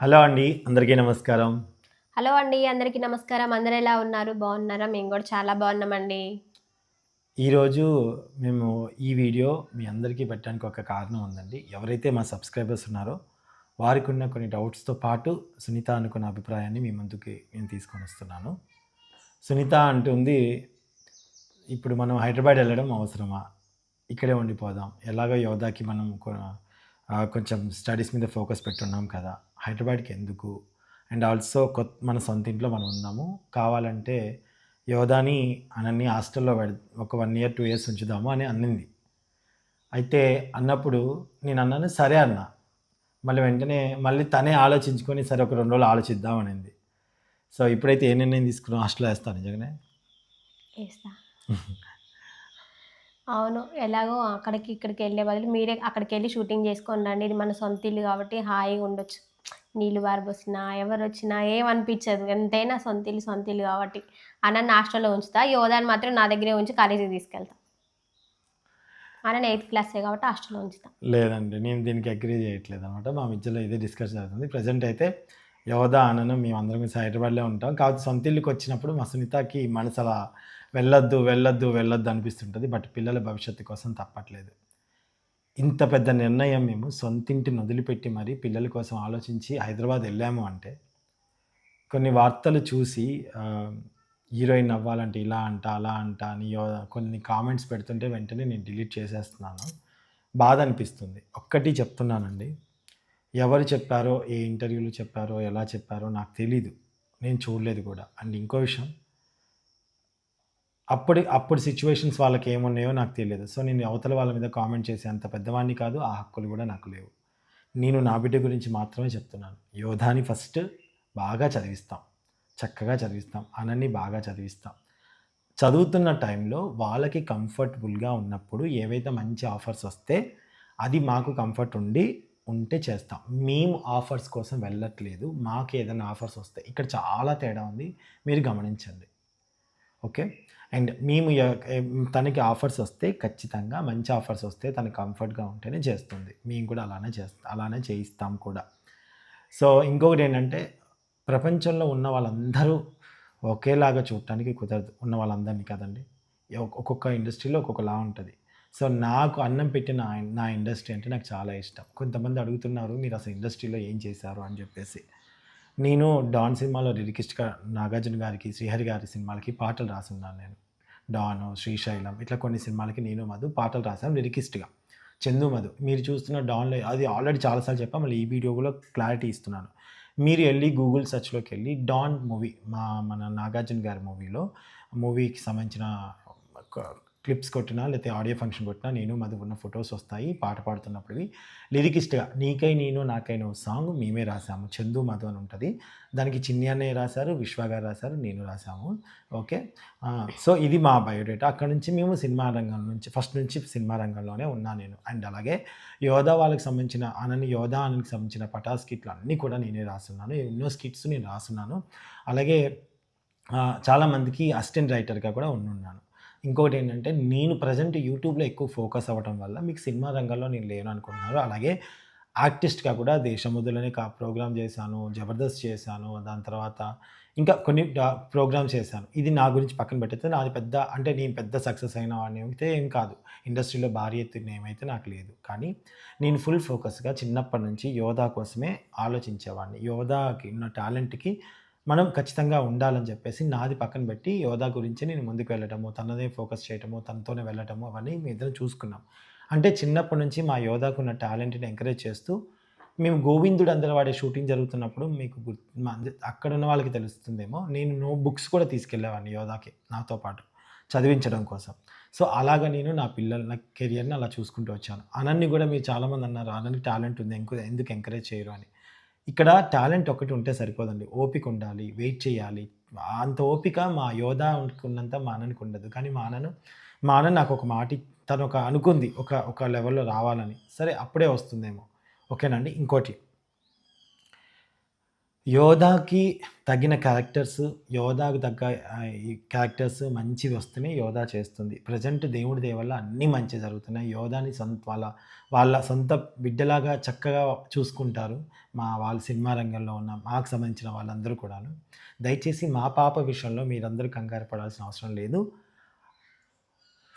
Hello అండి అందరికీ నమస్కారం. హలో అండి అందరికీ నమస్కారం. అందరు ఎలా ఉన్నారు? బాగున్నారా? మేము కూడా చాలా బాగున్నామండి. ఈరోజు మేము ఈ వీడియో మీ అందరికీ పెట్టడానికి ఒక కారణం ఉందండి. ఎవరైతే మా సబ్స్క్రైబర్స్ ఉన్నారో వారికి ఉన్న కొన్ని డౌట్స్తో పాటు సునీత అనుకున్న అభిప్రాయాన్ని మీ ముందుకి నేను తీసుకొని వస్తున్నాను. సునీత అంటుంది ఇప్పుడు మనం హైదరాబాద్ వెళ్ళడం అవసరమా? ఇక్కడే ఉండిపోదాం. ఎలాగో యోధాకి మనం కొంచెం స్టడీస్ మీద ఫోకస్ పెట్టున్నాం కదా. హైదరాబాద్కి ఎందుకు? అండ్ ఆల్సో కొత్త మన సొంత ఇంట్లో మనం ఉన్నాము. కావాలంటే యోధాని అనన్ని హాస్టల్లో పెడ ఒక వన్ ఇయర్ టూ ఇయర్స్ ఉంచుదాము అని అన్నింది. అయితే అన్నప్పుడు నేను అన్నాను సరే అన్న. మళ్ళీ వెంటనే మళ్ళీ తనే ఆలోచించుకొని సరే ఒక రెండు రోజులు ఆలోచిద్దాం అనింది. సో ఇప్పుడైతే ఏ నిర్ణయం తీసుకున్నాం హాస్టల్లో వేస్తాను నిజంగానే? అవును. ఎలాగో అక్కడికి ఇక్కడికి వెళ్ళే బదులు మీరే అక్కడికి వెళ్ళి షూటింగ్ చేసుకొని రండి. ఇది మన సొంత ఇల్లు కాబట్టి హాయిగా ఉండొచ్చు. నీళ్ళు బారబోసినా ఎవరు వచ్చినా ఏమనిపించదు ఎంతైనా సొంత ఇల్లు సొంత ఇల్లు కాబట్టి. అన్న హాస్టల్లో ఉంచుతా. యోధాని మాత్రం నా దగ్గరే ఉంచి కాలేజీకి తీసుకెళ్తా. అన్న ఎయిత్ క్లాసే కాబట్టి హాస్టల్లో ఉంచుతా. లేదండి. నేను దీనికి అగ్రీ చేయట్లేదు అనమాట మా మధ్యలో ఇదే డిస్కస్ జరుగుతుంది. ప్రజెంట్ అయితే యోధ అనను మేము అందరం హైదరాబాద్లో ఉంటాం. కాబట్టి సొంత ఇల్లుకి వచ్చినప్పుడు మా సునీతకి మనసు అలా వెళ్ళొద్దు వెళ్ళొద్దు వెళ్ళొద్దు అనిపిస్తుంటుంది. బట్ పిల్లల భవిష్యత్తు కోసం తప్పట్లేదు. ఇంత పెద్ద నిర్ణయం మేము సొంతింటిని వదిలిపెట్టి మరీ పిల్లల కోసం ఆలోచించి హైదరాబాద్ వెళ్ళాము అంటే కొన్ని వార్తలు చూసి హీరోయిన్ అవ్వాలంటే ఇలా అంట అలా అంట అని కొన్ని కామెంట్స్ పెడుతుంటే వెంటనే నేను డిలీట్ చేసేస్తున్నాను. బాధ అనిపిస్తుంది. ఒక్కటి చెప్తున్నానండి. ఎవరు చెప్పారో ఏ ఇంటర్వ్యూలో చెప్పారో ఎలా చెప్పారో నాకు తెలీదు. నేను చూడలేదు కూడా. అండ్ ఇంకో విషయం అప్పటి అప్పుడు సిచ్యువేషన్స్ వాళ్ళకి ఏమున్నాయో నాకు తెలియదు. సో నేను అవతల వాళ్ళ మీద కామెంట్ చేసే అంత పెద్దవాడిని కాదు ఆ హక్కులు కూడా నాకు లేవు. నేను నా బిడ్డ గురించి మాత్రమే చెప్తున్నాను. యోధాని ఫస్ట్ బాగా చదివిస్తాం. చక్కగా చదివిస్తాం. అనని బాగా చదివిస్తాం. చదువుతున్న టైంలో వాళ్ళకి కంఫర్టబుల్గా ఉన్నప్పుడు ఏవైతే మంచి ఆఫర్స్ వస్తే అది మాకు కంఫర్ట్ ఉండి ఉంటే చేస్తాం. మేము ఆఫర్స్ కోసం వెళ్ళట్లేదు. మాకు ఏదైనా ఆఫర్స్ వస్తే. ఇక్కడ చాలా తేడా ఉంది. మీరు గమనించండి. ఓకే? అండ్ మేము తనకి ఆఫర్స్ వస్తే ఖచ్చితంగా మంచి ఆఫర్స్ వస్తే తన కంఫర్ట్గా ఉంటేనే చేస్తుంది. మేము కూడా అలానే చేస్తాం అలానే చేయిస్తాం కూడా. సో ఇంకొకటి ఏంటంటే ప్రపంచంలో ఉన్న వాళ్ళందరూ ఒకేలాగా చూడటానికి కుదరదు. ఉన్న వాళ్ళందరినీ కదండి. ఒక్కొక్క ఇండస్ట్రీలో ఒక్కొక్కలా ఉంటుంది. సో నాకు అన్నం పెట్టిన నా ఇండస్ట్రీ అంటే నాకు చాలా ఇష్టం. కొంతమంది అడుగుతున్నారు మీరు అసలు ఇండస్ట్రీలో ఏం చేశారు? అని చెప్పేసి. నేను డాన్ సినిమాలో లిరికిస్ట్గా నాగార్జున గారికి శ్రీహరి గారి సినిమాలకి పాటలు రాసున్నాను నేను. డాన్ శ్రీశైలం ఇట్లా కొన్ని సినిమాలకి నేను మధు పాటలు రాశాను లిరికిస్ట్గా. చందు మధు మీరు చూస్తున్న డాన్లో అది ఆల్రెడీ చాలాసార్లు చెప్పా మళ్ళీ ఈ వీడియో కూడా క్లారిటీ ఇస్తున్నాను. మీరు వెళ్ళి గూగుల్ సెర్చ్లోకి వెళ్ళి డాన్ మూవీ మా మన నాగార్జున గారి మూవీలో మూవీకి సంబంధించిన క్లిప్స్ కొట్టినా లేకపోతే ఆడియో ఫంక్షన్ కొట్టినా నేను మధు ఉన్న ఫొటోస్ వస్తాయి పాట పాడుతున్నప్పుడు. లిరికిస్ట్గా నీకై నేను నాకై నువ్వు సాంగ్ మేమే రాసాము. చందు మధు అని ఉంటుంది. దానికి చిన్ని అన్నయ్య రాశారు విశ్వ గారు రాశారు నేను రాశాము ఓకే? సో ఇది మా బయోడేటా. అక్కడ నుంచి మేము సినిమా రంగం నుంచి ఫస్ట్ నుంచి సినిమా రంగంలోనే ఉన్నా నేను. అండ్ అలాగే యోధా వాళ్ళకి సంబంధించిన అనని యోధా అనకి సంబంధించిన పటా స్కిట్లు అన్నీ కూడా నేనే రాస్తున్నాను. ఎన్నో స్కిట్స్ నేను రాస్తున్నాను. అలాగే చాలామందికి అసిస్టెంట్ రైటర్గా కూడా ఉన్నాను ఇంకోటి ఏంటంటే నేను ప్రజెంట్ యూట్యూబ్లో ఎక్కువ ఫోకస్ అవ్వడం వల్ల మీకు సినిమా రంగంలో నేను లేను అనుకుంటున్నారు. అలాగే ఆర్టిస్ట్గా కూడా దేశముద్దులనే కా ప్రోగ్రామ్ చేశాను జబర్దస్త్ చేశాను దాని తర్వాత ఇంకా కొన్ని ప్రోగ్రామ్స్ చేశాను. ఇది నా గురించి పక్కన పెట్టితే నాది పెద్ద అంటే నేను పెద్ద సక్సెస్ అయిన వాడిని అయితే ఏం కాదు. ఇండస్ట్రీలో భారీ ఎత్తున ఏమైతే నాకు లేదు. కానీ నేను ఫుల్ ఫోకస్గా చిన్నప్పటి నుంచి యోధా కోసమే ఆలోచించేవాడిని. యోధాకి ఉన్న టాలెంట్కి మనం ఖచ్చితంగా ఉండాలని చెప్పేసి నాది పక్కన పెట్టి యోధా గురించి నేను ముందుకు వెళ్ళటము తనదే ఫోకస్ చేయటము తనతోనే వెళ్ళటము అవన్నీ మీ ఇద్దరం చూసుకున్నాం. అంటే చిన్నప్పటి నుంచి మా యోధాకు ఉన్న టాలెంట్ని ఎంకరేజ్ చేస్తూ మేము గోవిందుడు అందరి వాడే షూటింగ్ జరుగుతున్నప్పుడు మీకు గుర్తు అక్కడ ఉన్న వాళ్ళకి తెలుస్తుందేమో నేను నో బుక్స్ కూడా తీసుకెళ్ళేవాడిని యోధాకి నాతో పాటు చదివించడం కోసం. సో అలాగ నేను నా పిల్లల నా కెరియర్ని అలా చూసుకుంటూ వచ్చాను. అనన్ని కూడా మీరు చాలామంది అన్నారు అనని టాలెంట్ ఉంది ఎందుకు ఎందుకు ఎంకరేజ్ చేయరు అని. ఇక్కడ టాలెంట్ ఒకటి ఉంటే సరిపోదండి. ఓపిక ఉండాలి వెయిట్ చేయాలి. అంత ఓపిక మా యోధా ఉన్నంత మా అన్ననికి ఉండదు. కానీ మా అన్నను మా అన్న నాకు ఒక మాట తను ఒక అనుకుంది. ఒక ఒక లెవెల్లో రావాలని. సరే అప్పుడే వస్తుందేమో. ఓకేనండి ఇంకోటి. యోధాకి తగిన క్యారెక్టర్స్ యోధాకు తగ్గ ఈ క్యారెక్టర్స్ మంచివి వస్తేనే యోధా చేస్తుంది. ప్రజెంట్ దేవుడి దేవల్ల అన్నీ మంచి జరుగుతున్నాయి. యోధాని సొంత వాళ్ళ వాళ్ళ సొంత బిడ్డలాగా చక్కగా చూసుకుంటారు. మా వాళ్ళ సినిమా రంగంలో ఉన్న మాకు సంబంధించిన వాళ్ళందరూ కూడాను. దయచేసి మా పాప విషయంలో మీరందరూ కంగారు పడాల్సిన అవసరం లేదు.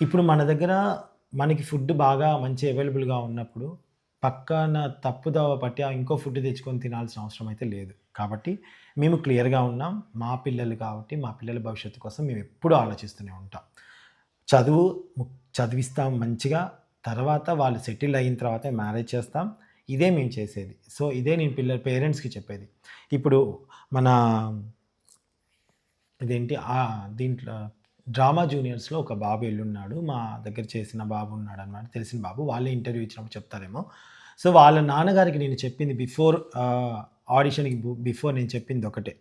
ఇప్పుడు మన దగ్గర మనకి ఫుడ్ బాగా మంచి అవైలబుల్గా ఉన్నప్పుడు పక్కన తప్పుదవ పట్టి ఆ ఇంకో ఫుడ్ తెచ్చుకొని తినాల్సిన అవసరం అయితే లేదు. కాబట్టి మేము క్లియర్గా ఉన్నాం. మా పిల్లలు కాబట్టి మా పిల్లల భవిష్యత్తు కోసం మేము ఎప్పుడూ ఆలోచిస్తూనే ఉంటాం. చదువు ము- చదివిస్తాం మంచిగా. తర్వాత వాళ్ళు సెటిల్ అయిన తర్వాత మ్యారేజ్ చేస్తాం. ఇదే మేము చేసేది. సో ఇదే నేను పిల్లల పేరెంట్స్కి చెప్పేది. ఇప్పుడు మన ఇదేంటి? దీంట్లో డ్రామా జూనియర్స్లో ఒక బాబు ఎల్లున్నాడు. మా దగ్గర చేసిన బాబు ఉన్నాడు అనమాట తెలిసిన బాబు. వాళ్ళే ఇంటర్వ్యూ ఇచ్చినప్పుడు చెప్తారేమో. సో వాళ్ళ నాన్నగారికి నేను చెప్పింది బిఫోర్ ఆడిషన్కి బిఫోర్ నేను చెప్పింది ఒకటే.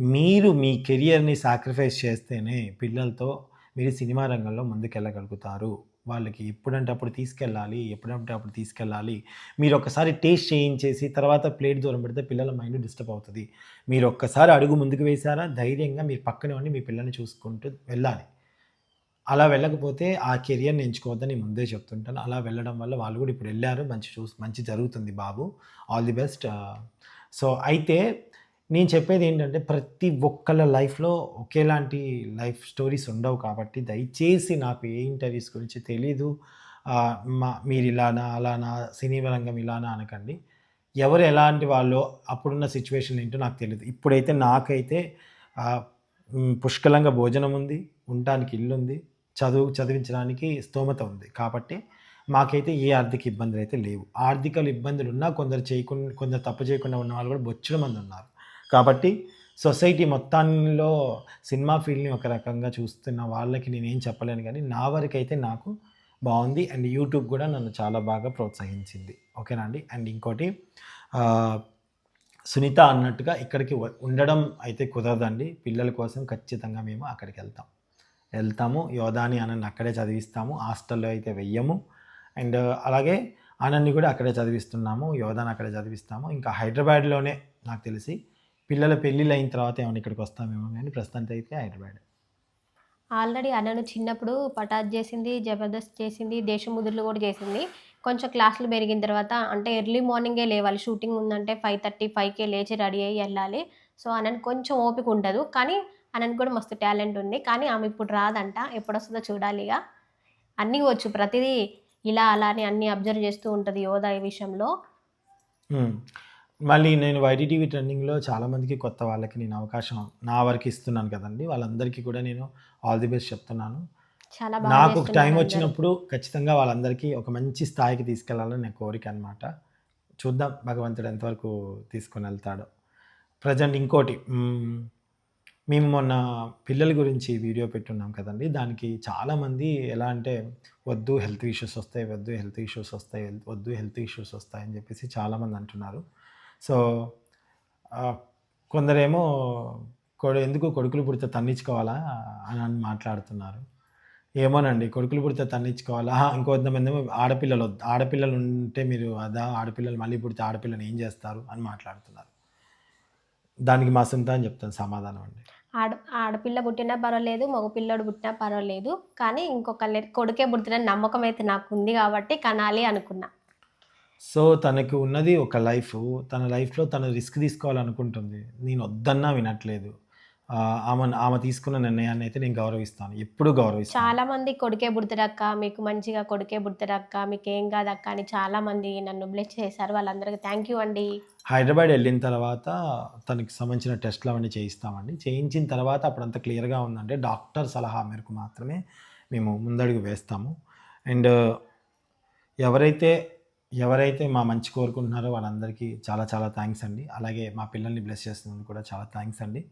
మీరు మీ కెరియర్ని సాక్రిఫైస్ చేస్తేనే పిల్లలతో మీరు సినిమా రంగంలో ముందుకెళ్ళగలుగుతారు. వాళ్ళకి ఎప్పుడంటే అప్పుడు తీసుకెళ్ళాలి ఎప్పుడంటే అప్పుడు తీసుకెళ్ళాలి. మీరు ఒకసారి టేస్ట్ చేయించేసి తర్వాత ప్లేట్ దూరం పెడితే పిల్లల మైండ్ డిస్టర్బ్ అవుతుంది. మీరు ఒక్కసారి అడుగు ముందుకు వేశారా? ధైర్యంగా మీరు పక్కనే ఉండి మీ పిల్లల్ని చూసుకుంటూ వెళ్ళాలి. అలా వెళ్ళకపోతే ఆ కెరియర్ని ఎంచుకోవద్దని ముందే చెప్తుంటాను. అలా వెళ్ళడం వల్ల వాళ్ళు కూడా ఇప్పుడు వెళ్ళారు. మంచి చూసి మంచి జరుగుతుంది బాబు. All the best. సో అయితే నేను చెప్పేది ఏంటంటే ప్రతి ఒక్కళ్ళ లైఫ్లో ఒకేలాంటి లైఫ్ స్టోరీస్ ఉండవు కాబట్టి దయచేసి నాకు ఏ ఇంటర్వ్యూస్ గురించి తెలీదు. మా మీరు ఇలానా అలానా సినీ రంగం ఇలానా అనకండి. ఎవరు ఎలాంటి వాళ్ళు అప్పుడున్న సిచ్యువేషన్ ఏంటో నాకు తెలియదు ఇప్పుడైతే నాకైతే పుష్కలంగా భోజనం ఉంది ఉండటానికి ఇల్లు ఉంది చదువు చదివించడానికి స్తోమత ఉంది కాబట్టి మాకైతే ఏ ఆర్థిక ఇబ్బందులు అయితే లేవు. ఆర్థిక ఇబ్బందులు ఉన్నా కొందరు చేయకుండా కొందరు తప్పు చేయకుండా ఉన్న వాళ్ళు కూడా బొచ్చుల మంది ఉన్నారు. కాబట్టి సొసైటీ మొత్తంలో సినిమా ఫీల్డ్ని ఒక రకంగా చూస్తున్న వాళ్ళకి నేనేం చెప్పలేను కానీ నా వరకు అయితే నాకు బాగుంది. అండ్ యూట్యూబ్ కూడా నన్ను చాలా బాగా ప్రోత్సహించింది. ఓకేనా అండి? అండ్ ఇంకోటి సునీత అన్నట్టుగా ఇక్కడికి వ- ఉండడం అయితే కుదరదండి. పిల్లల కోసం ఖచ్చితంగా మేము అక్కడికి వెళ్తాం. వెళ్తాము. యోధాని అనని అక్కడే చదివిస్తాము. హాస్టల్లో అయితే వెయ్యము. అండ్ అలాగే ఆనంద్ని కూడా అక్కడే చదివిస్తున్నాము. యోధాని అక్కడే చదివిస్తాము. ఇంకా హైదరాబాద్లోనే నాకు తెలిసి పిల్లల పెళ్ళిళ్ళు అయిన తర్వాత ఏమైనా ఇక్కడికి వస్తామేమో కానీ ప్రస్తుతానికి అయితే హైదరాబాద్. ఆల్రెడీ అన్నను చిన్నప్పుడు పటాజ్ చేసింది జబర్దస్త్ చేసింది దేశముద్రులు కూడా చేసింది. కొంచెం క్లాసులు పెరిగిన తర్వాత అంటే ఎర్లీ మార్నింగే లేవాలి. షూటింగ్ ఉందంటే ఫైవ్ థర్టీ ఫైవ్కే లేచి రెడీ అయ్యి వెళ్ళాలి. సో అన్నని కొంచెం ఓపిక ఉండదు. కానీ అన్నని కూడా మస్తు టాలెంట్ ఉంది. కానీ ఆమె ఇప్పుడు రాదంట. ఎప్పుడు వస్తుందో చూడాలి ఇక అన్నీ వచ్చు ప్రతిదీ ఇలా అలా అని అన్నీ అబ్జర్వ్ చేస్తూ ఉంటుంది యోధా ఈ విషయంలో. మళ్ళీ నేను వైటీటీవీ ట్రెండింగ్లో చాలామందికి కొత్త వాళ్ళకి నేను అవకాశం నా వరకు ఇస్తున్నాను కదండి. వాళ్ళందరికీ కూడా నేను ఆల్ ది బెస్ట్ చెప్తున్నాను. నాకు ఒక టైం. వచ్చినప్పుడు ఖచ్చితంగా వాళ్ళందరికీ ఒక మంచి స్థాయికి తీసుకెళ్ళాలని నా కోరిక అనమాట చూద్దాం భగవంతుడు ఎంతవరకు తీసుకొని వెళ్తాడో. ప్రజెంట్ ఇంకోటి మ్మ్, మేము మొన్న పిల్లల గురించి వీడియో పెట్టున్నాం కదండి. దానికి చాలామంది ఎలా అంటే వద్దు హెల్త్ ఇష్యూస్ వస్తాయి వద్దు హెల్త్ ఇష్యూస్ వస్తాయి వద్దు హెల్త్ ఇష్యూస్ వస్తాయి అని చెప్పేసి చాలామంది అంటున్నారు. సో కొందరేమో కొడు ఎందుకు కొడుకులు పుడితే తన్నించుకోవాలా అని అని మాట్లాడుతున్నారు. ఏమోనండి కొడుకులు పుడితే తన్నించుకోవాలా ఆహా, ఇంకొంతమంది ఏమో ఆడపిల్లలు ఆడపిల్లలు ఉంటే మీరు అదా ఆడపిల్లలు మళ్ళీ పుడితే ఆడపిల్లని ఏం చేస్తారు అని మాట్లాడుతున్నారు. దానికి మా సొంత అని చెప్తాను సమాధానం అండి. ఆడ ఆడపిల్ల పుట్టినా పర్వాలేదు మగపిల్లడు పుట్టినా పర్వాలేదు కానీ ఇంకొక కొడుకే పుట్టిన నమ్మకం అయితే నాకు ఉంది కాబట్టి కనాలి అనుకున్నా. సో తనకు ఉన్నది ఒక లైఫ్. తన లైఫ్లో తను రిస్క్ తీసుకోవాలనుకుంటుంది. నేను వద్దన్నా వినట్లేదు. ఆమె ఆమె తీసుకున్న నిర్ణయాన్ని అయితే నేను గౌరవిస్తాను. ఎప్పుడు గౌరవిస్తాను. చాలా మంది కొడుకే పుడతారక్క మీకు మంచిగా కొడుకే పుడతారక్క మీకు ఏం కాదక్క అని చాలా మంది నన్ను బ్లెస్ చేశారు. వాళ్ళందరికీ థ్యాంక్ యూ అండి. హైదరాబాద్ వెళ్ళిన తర్వాత తనకి సంబంధించిన టెస్ట్లు అవన్నీ చేయిస్తామండి. చేయించిన తర్వాత అప్పుడంతా క్లియర్గా ఉందంటే డాక్టర్ సలహా మేరకు మాత్రమే మేము ముందడుగు వేస్తాము. అండ్ ఎవరైతే ఎవరైతే మా మంచి కోరుకుంటున్నారో వాళ్ళందరికీ చాలా చాలా థ్యాంక్స్ అండి. అలాగే మా పిల్లల్ని బ్లెస్ చేస్తున్నందుకు కూడా చాలా థ్యాంక్స్ అండి.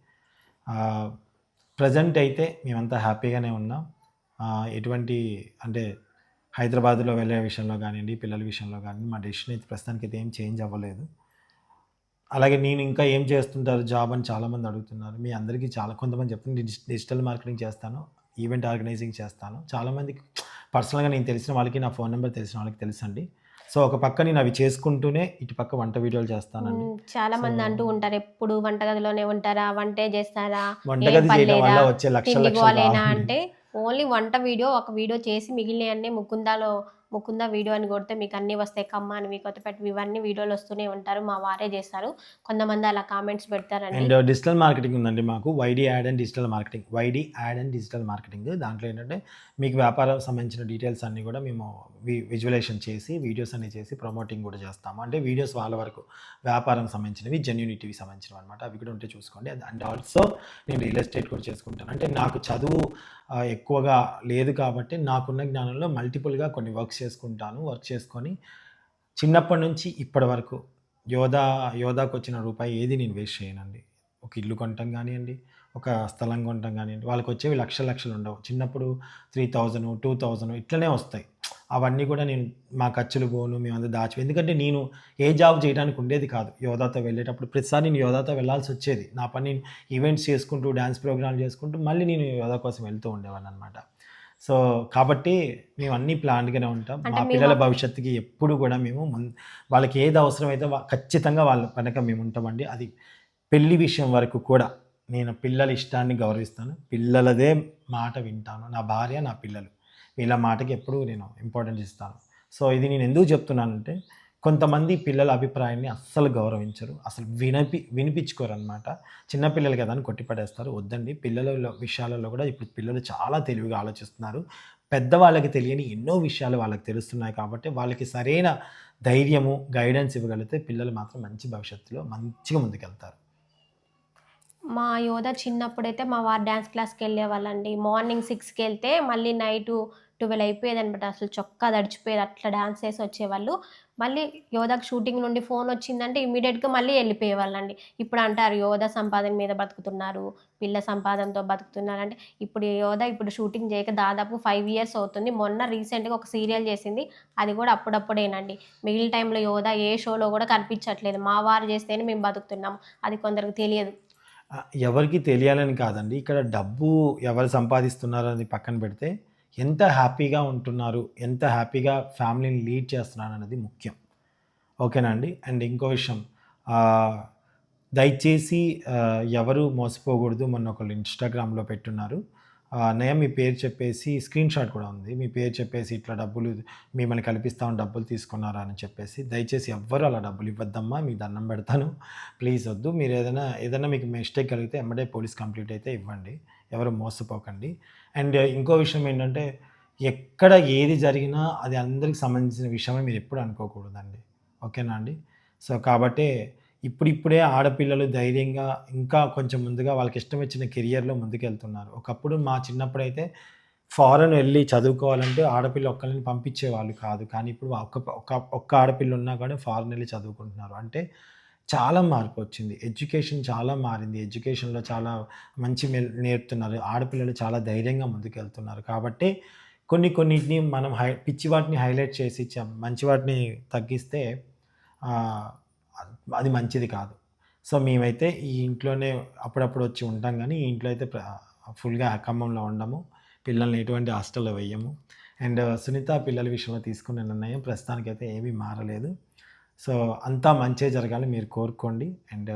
ప్రజెంట్ అయితే మేమంతా హ్యాపీగానే ఉన్నాం. ఎటువంటి అంటే హైదరాబాద్లో వెళ్ళే విషయంలో కానివ్వండి పిల్లల విషయంలో కానివ్వండి మా డెసిషన్ అయితే ప్రస్తుతానికి అయితే ఏం చేంజ్ అవ్వలేదు. అలాగే నేను ఇంకా ఏం చేస్తుంటారు జాబ్ అని చాలామంది అడుగుతున్నారు. మీ అందరికీ చాలా కొంతమంది చెప్తుంది డిజి- డిజిటల్ మార్కెటింగ్ చేస్తాను ఈవెంట్ ఆర్గనైజింగ్ చేస్తాను. చాలామందికి పర్సనల్గా నేను తెలిసిన వాళ్ళకి నా ఫోన్ నెంబర్ తెలిసిన వాళ్ళకి తెలుసండి. సో ఒక పక్క నేను అవి చేసుకుంటూనే ఇటు పక్క వంట వీడియోలు చేస్తానండి. చాలా మంది అంటూ ఉంటారు ఎప్పుడు వంటగదిలోనే ఉంటారా వంటే చేస్తారా వంటగది చేయడం వల్ల లేదా? వచ్చే లక్షలు. అంటే ఓన్లీ వంట వీడియో ఒక వీడియో చేసి మిగిలినవన్నీ ముకుందాలో ముకుంద వీడియో అని కొడితే మీకు అన్నీ వస్తాయి. కమ్మ అని మీకు కొత్తపెట్టి ఇవన్నీ వీడియోలు వస్తూనే ఉంటారు. మా వారే చేస్తారు. కొంతమంది అలా కామెంట్స్ పెడతారండి. అండ్ డిజిటల్ మార్కెటింగ్ ఉందండి మాకు. YD ad and digital marketing. YD ad and digital marketing. దాంట్లో ఏంటంటే మీకు వ్యాపారం సంబంధించిన డీటెయిల్స్ అన్నీ కూడా మేము వి విజువలైజేషన్ చేసి వీడియోస్ అన్ని చేసి ప్రమోటింగ్ కూడా చేస్తాము. అంటే వీడియోస్ వాళ్ళ వరకు వ్యాపారం సంబంధించినవి జెన్యూనిటీవి సంబంధించినవి అనమాట అవి కూడా ఉంటే చూసుకోండి. అండ్ ఆల్సో నేను రియల్ ఎస్టేట్ కూడా చేసుకుంటాను. అంటే నాకు చదువు ఎక్కువగా లేదు కాబట్టి నాకున్న జ్ఞానంలో మల్టిపుల్గా కొన్ని వర్క్స్ చేసుకుంటాను వర్క్ చేసుకొని చిన్నప్పటి నుంచి ఇప్పటి వరకు యోధా యోధాకు వచ్చిన రూపాయి ఏది నేను వేస్ట్ చేయనండి. ఒక ఇల్లు కొనటం కానివ్వండి ఒక స్థలం కొనటం కానివ్వండి వాళ్ళకి వచ్చేవి లక్ష లక్షలు ఉండవు. చిన్నప్పుడు త్రీ థౌజండ్ టూ థౌజండ్ ఇట్లనే వస్తాయి. అవన్నీ కూడా నేను మా ఖర్చులు పోను మేమంతా దాచి ఎందుకంటే నేను ఏ జాబ్ చేయడానికి ఉండేది కాదు. యోధాతో వెళ్ళేటప్పుడు ప్రతిసారి నేను యోధాతో వెళ్ళాల్సి వచ్చేది. నా పని ఈవెంట్స్ చేసుకుంటూ డ్యాన్స్ ప్రోగ్రామ్ చేసుకుంటూ మళ్ళీ నేను యోధా కోసం వెళ్తూ ఉండేవాడిని అనమాట సో కాబట్టి మేము అన్నీ ప్లాన్గానే ఉంటాం. మా పిల్లల భవిష్యత్తుకి ఎప్పుడు కూడా మేము వాళ్ళకి ఏది అవసరమైతే ఖచ్చితంగా వాళ్ళ వెనక మేము ఉంటామండి. అది పెళ్ళి విషయం వరకు కూడా నేను పిల్లల ఇష్టాన్ని గౌరవిస్తాను. పిల్లలదే మాట వింటాను. నా భార్య నా పిల్లలు. వీళ్ళ మాటకి ఎప్పుడు నేను ఇంపార్టెన్స్ ఇస్తాను. సో ఇది నేను ఎందుకు చెప్తున్నానంటే కొంతమంది పిల్లల అభిప్రాయాన్ని అస్సలు గౌరవించరు. అసలు వినపి వినిపించుకోరు అనమాట చిన్నపిల్లలు కదా అని కొట్టిపడేస్తారు. వద్దండి. పిల్లల విషయాలలో కూడా ఇప్పుడు పిల్లలు చాలా తెలివిగా ఆలోచిస్తున్నారు. పెద్దవాళ్ళకి తెలియని ఎన్నో విషయాలు వాళ్ళకి తెలుస్తున్నాయి కాబట్టి వాళ్ళకి సరైన ధైర్యము గైడెన్స్ ఇవ్వగలిగితే పిల్లలు మాత్రం మంచి భవిష్యత్తులో మంచిగా ముందుకెళ్తారు. మా యోధ చిన్నప్పుడైతే మా వారు డ్యాన్స్ క్లాస్కి వెళ్ళేవాళ్ళండి. మార్నింగ్ సిక్స్కి వెళ్తే మళ్ళీ నైటు ట్వెల్వ్ అయిపోయేది అనమాట అసలు చొక్కా తడిచిపోయేది. అట్లా డాన్స్ వేసి వచ్చేవాళ్ళు. మళ్ళీ యోధకు షూటింగ్ నుండి ఫోన్ వచ్చిందంటే ఇమీడియట్గా మళ్ళీ వెళ్ళిపోయేవాళ్ళండి. ఇప్పుడు అంటారు యోధ సంపాదన మీద బతుకుతున్నారు పిల్ల సంపాదనతో బతుకుతున్నారు అంటే ఇప్పుడు యోధ ఇప్పుడు షూటింగ్ చేయక దాదాపు ఫైవ్ ఇయర్స్ అవుతుంది. మొన్న రీసెంట్గా ఒక సీరియల్ చేసింది. అది కూడా అప్పుడప్పుడేనండి. మిగిలిన టైంలో యోధ ఏ షోలో కూడా కనిపించట్లేదు. మా వారు చేస్తేనే మేము బతుకుతున్నాం అది కొందరికి తెలియదు. ఎవరికి తెలియాలని కాదండి. ఇక్కడ డబ్బు ఎవరు సంపాదిస్తున్నారు అనేది పక్కన పెడితే ఎంత హ్యాపీగా ఉంటున్నారు ఎంత హ్యాపీగా ఫ్యామిలీని లీడ్ చేస్తున్నారు అనేది ముఖ్యం. ఓకేనా అండి? అండ్ ఇంకో విషయం దయచేసి ఎవరు మోసపోకూడదు. మొన్న ఒకళ్ళు ఇన్స్టాగ్రామ్లో పెట్టున్నారు. ఆ, మీ పేరు చెప్పేసి స్క్రీన్ షాట్ కూడా ఉంది. మీ పేరు చెప్పేసి ఇట్లా డబ్బులు మిమ్మల్ని కల్పిస్తామని డబ్బులు తీసుకున్నారా అని చెప్పేసి. దయచేసి ఎవ్వరు అలా డబ్బులు ఇవ్వద్దమ్మా మీకు దండం పెడతాను. ప్లీజ్ వద్దు. మీరు ఏదైనా ఏదైనా మీకు మిస్టేక్ కలిగితే ఎమ్మడే పోలీస్ కంప్లీట్ అయితే ఇవ్వండి. ఎవరు మోసపోకండి. అండ్ ఇంకో విషయం ఏంటంటే ఎక్కడ ఏది జరిగినా అది అందరికి సంబంధించిన విషయమే మీరు ఎప్పుడు అనుకోకూడదండి. ఓకేనా అండి? సో కాబట్టి ఇప్పుడిప్పుడే ఆడపిల్లలు ధైర్యంగా ఇంకా కొంచెం ముందుగా వాళ్ళకి ఇష్టం వచ్చిన కెరియర్లో ముందుకెళ్తున్నారు. ఒకప్పుడు మా చిన్నప్పుడైతే ఫారెన్ వెళ్ళి చదువుకోవాలంటే ఆడపిల్ల ఒక్కరిని పంపించేవాళ్ళు కాదు. కానీ ఇప్పుడు ఒక్క ఒక్క ఒక్క ఆడపిల్ల ఉన్నా కానీ ఫారెన్ వెళ్ళి చదువుకుంటున్నారు. అంటే చాలా మార్పు వచ్చింది. ఎడ్యుకేషన్ చాలా మారింది. ఎడ్యుకేషన్లో చాలా మంచి మెల్ నేర్పుతున్నారు. ఆడపిల్లలు చాలా ధైర్యంగా ముందుకెళ్తున్నారు. కాబట్టి కొన్ని కొన్నిటిని మనం హై పిచ్చి వాటిని హైలైట్ చేసి మంచి వాటిని తగ్గిస్తే అది మంచిది కాదు. సో మేమైతే ఈ ఇంట్లోనే అప్పుడప్పుడు వచ్చి ఉంటాం కానీ ఈ ఇంట్లో అయితే ఫుల్గా ఖమ్మంలో ఉండము. పిల్లల్ని ఎటువంటి హాస్టల్లో వేయము అండ్ సునీత పిల్లల విషయంలో తీసుకున్న నిర్ణయం ప్రస్తుతానికైతే ఏమీ మారలేదు. సో అంతా మంచే జరగాలి మీరు కోరుకోండి. And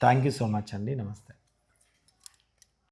thank you so much అండి. నమస్తే.